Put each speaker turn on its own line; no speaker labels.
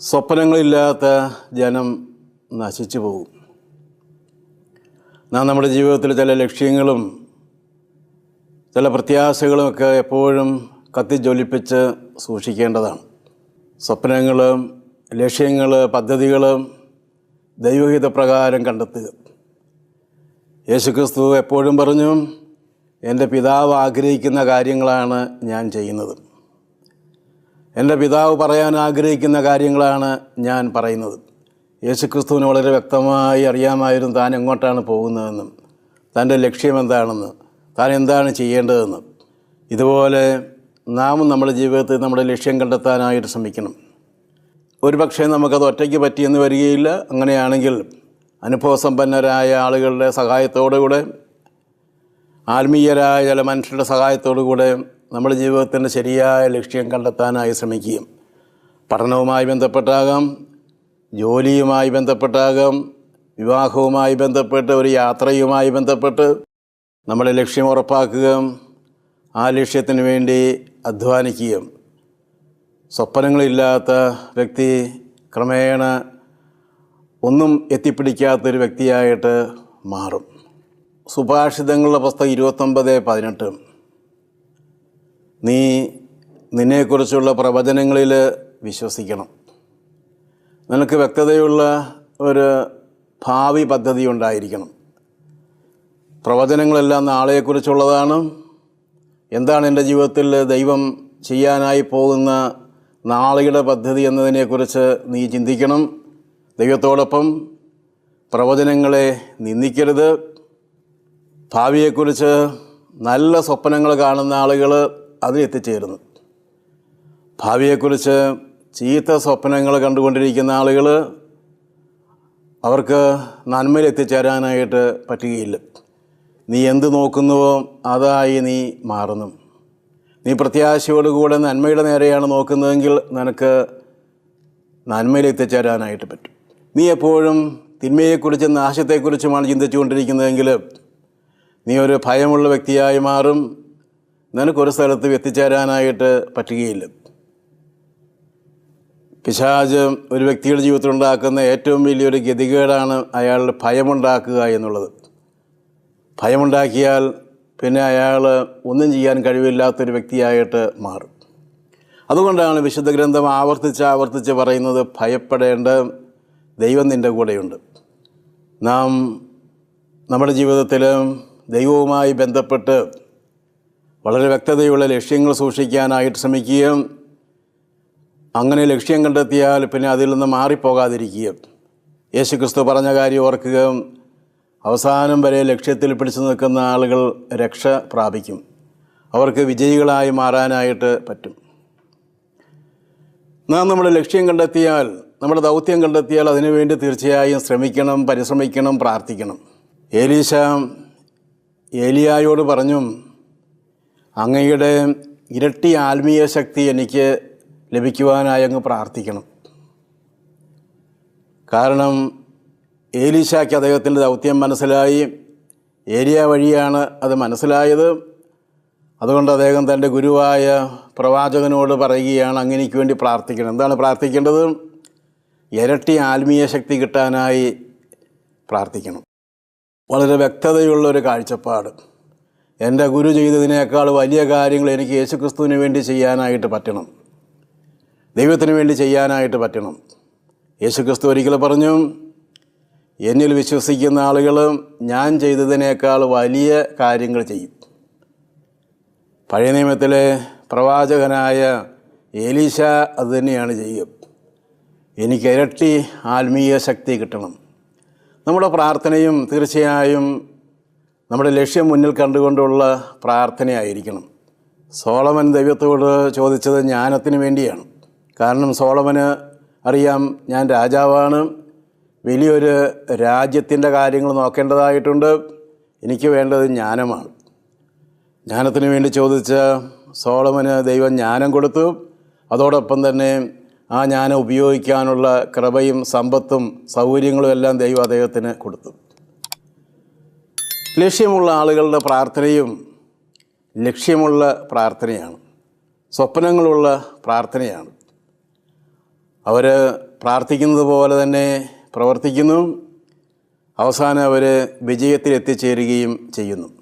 സ്വപ്നങ്ങളില്ലാത്ത ജനം നശിച്ചു പോകും. നാം നമ്മുടെ ജീവിതത്തിൽ ചില ലക്ഷ്യങ്ങളും ചില പ്രത്യാശകളുമൊക്കെ എപ്പോഴും കത്തിജ്വലിപ്പിച്ച് സൂക്ഷിക്കേണ്ടതാണ്. സ്വപ്നങ്ങൾ ലക്ഷ്യങ്ങൾ പദ്ധതികൾ ദൈവഹിത പ്രകാരം കണ്ടെത്തുക. യേശുക്രിസ്തു എപ്പോഴും പറഞ്ഞു എന്റെ പിതാവ് ആഗ്രഹിക്കുന്ന കാര്യങ്ങളാണ് ഞാൻ ചെയ്യുന്നത്. എന്റെ പിതാവ് പറയാൻ ആഗ്രഹിക്കുന്ന കാര്യങ്ങളാണ് ഞാൻ പറയുന്നത്. യേശുക്രിസ്തുവിന് വളരെ വ്യക്തമായി അറിയാമായിരുന്നു താൻ എങ്ങോട്ടാണ് പോകുന്നതെന്നും തന്റെ ലക്ഷ്യം എന്താണെന്ന് താൻ എന്താണ് ചെയ്യേണ്ടതെന്ന്. ഇതുപോലെ നാമും നമ്മുടെ ജീവിതത്തിൽ നമ്മുടെ ലക്ഷ്യം കണ്ടെത്താനായിട്ട് ശ്രമിക്കണം. ഒരു പക്ഷേ നമുക്കത് ഒറ്റയ്ക്ക് പറ്റിയെന്ന് വരികയില്ല. അങ്ങനെയാണെങ്കിൽ അനുഭവസമ്പന്നരായ ആളുകളുടെ സഹായത്തോടുകൂടെ ആത്മീയരായ ചില മനുഷ്യരുടെ സഹായത്തോടുകൂടെ നമ്മുടെ ജീവിതത്തിന്റെ ശരിയായ ലക്ഷ്യം കണ്ടെത്താനായി ശ്രമിക്കുകയും പഠനവുമായി ബന്ധപ്പെട്ടാകാം ജോലിയുമായി ബന്ധപ്പെട്ടാകാം വിവാഹവുമായി ബന്ധപ്പെട്ട് ഒരു യാത്രയുമായി ബന്ധപ്പെട്ട് നമ്മുടെ ലക്ഷ്യം ഉറപ്പാക്കുകയും ആ ലക്ഷ്യത്തിന് വേണ്ടി അധ്വാനിക്കുകയും. സ്വപ്നങ്ങളില്ലാത്ത വ്യക്തി ക്രമേണ ഒന്നും എത്തിപ്പിടിക്കാത്തൊരു വ്യക്തിയായിട്ട് മാറും. സുഭാഷിതങ്ങളുടെ പുസ്തകം ഇരുപത്തൊമ്പത് പതിനെട്ട്. നീ നിന്നെക്കുറിച്ചുള്ള പ്രവചനങ്ങളിൽ വിശ്വസിക്കണം. നിനക്ക് വ്യക്തതയുള്ള ഒരു ഭാവി പദ്ധതി ഉണ്ടായിരിക്കണം. പ്രവചനങ്ങളെല്ലാം നാളെക്കുറിച്ചുള്ളതാണ് എന്താണ് എന്റെ ജീവിതത്തിൽ ദൈവം ചെയ്യാനായി പോകുന്ന നാളെയുടെ പദ്ധതി എന്നതിനെക്കുറിച്ച് നീ ചിന്തിക്കണം. ദൈവത്തോടൊപ്പം പ്രവചനങ്ങളെ നിന്ദിക്കരുത്. ഭാവിയെക്കുറിച്ച് നല്ല സ്വപ്നങ്ങൾ കാണുന്ന ആളുകൾ അതിലെത്തിച്ചേരുന്നു. ഭാവിയെക്കുറിച്ച് ചീത്ത സ്വപ്നങ്ങൾ കണ്ടുകൊണ്ടിരിക്കുന്ന ആളുകൾ അവർക്ക് നന്മയിൽ എത്തിച്ചേരാനായിട്ട് പറ്റുകയില്ല. നീ എന്ത് നോക്കുന്നുവോ അതായി നീ മാറുന്നു. നീ പ്രത്യാശയോടുകൂടെ നന്മയുടെ നേരെയാണ് നോക്കുന്നതെങ്കിൽ നിനക്ക് നന്മയിൽ എത്തിച്ചേരാനായിട്ട് പറ്റും. നീ എപ്പോഴും തിന്മയെക്കുറിച്ചും നാശത്തെക്കുറിച്ചുമാണ് ചിന്തിച്ചുകൊണ്ടിരിക്കുന്നതെങ്കിൽ നീ ഒരു ഭയമുള്ള വ്യക്തിയായി മാറും. നിനക്കൊരു സ്ഥലത്ത് എത്തിച്ചേരാനായിട്ട് പറ്റുകയില്ല. പിശാജ് ഒരു വ്യക്തിയുടെ ജീവിതത്തിൽ ഉണ്ടാക്കുന്ന ഏറ്റവും വലിയൊരു ഗതികേടാണ് അയാളുടെ ഭയമുണ്ടാക്കുക എന്നുള്ളത്. ഭയമുണ്ടാക്കിയാൽ പിന്നെ അയാൾ ഒന്നും ചെയ്യാൻ കഴിവില്ലാത്തൊരു വ്യക്തിയായിട്ട് മാറും. അതുകൊണ്ടാണ് വിശുദ്ധ ഗ്രന്ഥം ആവർത്തിച്ച് ആവർത്തിച്ച് പറയുന്നത് ഭയപ്പെടേണ്ട ദൈവം നിന്റെ കൂടെയുണ്ട്. നാം നമ്മുടെ ജീവിതത്തിൽ ദൈവവുമായി ബന്ധപ്പെട്ട് വളരെ വ്യക്തതയുള്ള ലക്ഷ്യങ്ങൾ സൂക്ഷിക്കാനായിട്ട് ശ്രമിക്കുകയും അങ്ങനെ ലക്ഷ്യം കണ്ടെത്തിയാൽ പിന്നെ അതിൽ നിന്ന് മാറിപ്പോകാതിരിക്കുകയും യേശു ക്രിസ്തു പറഞ്ഞ കാര്യം ഓർക്കുകയും അവസാനം വരെ ലക്ഷ്യത്തിൽ പിടിച്ചു നിൽക്കുന്ന ആളുകൾ രക്ഷ പ്രാപിക്കും. അവർക്ക് വിജയികളായി മാറാനായിട്ട് പറ്റും. നാം നമ്മുടെ ലക്ഷ്യം കണ്ടെത്തിയാൽ നമ്മുടെ ദൗത്യം കണ്ടെത്തിയാൽ അതിനുവേണ്ടി തീർച്ചയായും ശ്രമിക്കണം പരിശ്രമിക്കണം പ്രാർത്ഥിക്കണം. ഏലീശ ഏലിയായോട് പറഞ്ഞു അങ്ങയുടെ ഇരട്ടി ആത്മീയ ശക്തി എനിക്ക് ലഭിക്കുവാനായി അങ്ങ് പ്രാർത്ഥിക്കണം. കാരണം ഏലീശാക്ക് അദ്ദേഹത്തിന്റെ ദൗത്യം മനസ്സിലായി. ഏരിയ വഴിയാണ് അത് മനസ്സിലായത്. അതുകൊണ്ട് അദ്ദേഹം തന്റെ ഗുരുവായ പ്രവാചകനോട് പറയുകയാണ് അങ്ങനെക്ക് വേണ്ടി പ്രാർത്ഥിക്കണം. എന്താണ് പ്രാർത്ഥിക്കേണ്ടത്? ഇരട്ടി ആത്മീയ ശക്തി കിട്ടാനായി പ്രാർത്ഥിക്കണം. വളരെ വ്യക്തതയുള്ള ഒരു കാഴ്ചപ്പാട്. എന്റെ ഗുരു ചെയ്തതിനേക്കാൾ വലിയ കാര്യങ്ങൾ എനിക്ക് യേശുക്രിസ്തുവിന് വേണ്ടി ചെയ്യാനായിട്ട് പറ്റണം. ദൈവത്തിന് വേണ്ടി ചെയ്യാനായിട്ട് പറ്റണം. യേശുക്രിസ്തു ഒരിക്കൽ പറഞ്ഞു എന്നിൽ വിശ്വസിക്കുന്ന ആളുകൾ ഞാൻ ചെയ്തതിനേക്കാൾ വലിയ കാര്യങ്ങൾ ചെയ്യും. പഴയ നിയമത്തിലെ പ്രവാചകനായ ഏലീശ അത് തന്നെയാണ് ചെയ്യുക. എനിക്ക് ഇരട്ടി ആത്മീയ ശക്തി കിട്ടണം. നമ്മുടെ പ്രാർത്ഥനയും തീർച്ചയായും നമ്മുടെ ലക്ഷ്യം മുന്നിൽ കണ്ടുകൊണ്ടുള്ള പ്രാർത്ഥനയായിരിക്കണം. സോളമൻ ദൈവത്തോട് ചോദിച്ചത് ജ്ഞാനത്തിന് വേണ്ടിയാണ്. കാരണം സോളമന് അറിയാം ഞാൻ രാജാവാണ്. വലിയൊരു രാജ്യത്തിന്റെ കാര്യങ്ങൾ നോക്കേണ്ടതായിട്ടുണ്ട്. എനിക്ക് വേണ്ടത് ജ്ഞാനമാണ്. ജ്ഞാനത്തിന് വേണ്ടി ചോദിച്ച സോളമന് ദൈവം ജ്ഞാനം കൊടുത്തു. അതോടൊപ്പം തന്നെ ആ ജ്ഞാനം ഉപയോഗിക്കാനുള്ള കൃപയും സമ്പത്തും സൗകര്യങ്ങളും എല്ലാം ദൈവം അദ്ദേഹത്തിന് കൊടുത്തു. ലക്ഷ്യമുള്ള ആളുകളുടെ പ്രാർത്ഥനയും ലക്ഷ്യമുള്ള പ്രാർത്ഥനയാണ്. സ്വപ്നങ്ങളുള്ള പ്രാർത്ഥനയാണ്. അവർ പ്രാർത്ഥിക്കുന്നത് പോലെ തന്നെ പ്രവർത്തിക്കുന്നു. അവസാനം അവർ വിജയത്തിൽ എത്തിച്ചേരുകയും ചെയ്യുന്നു.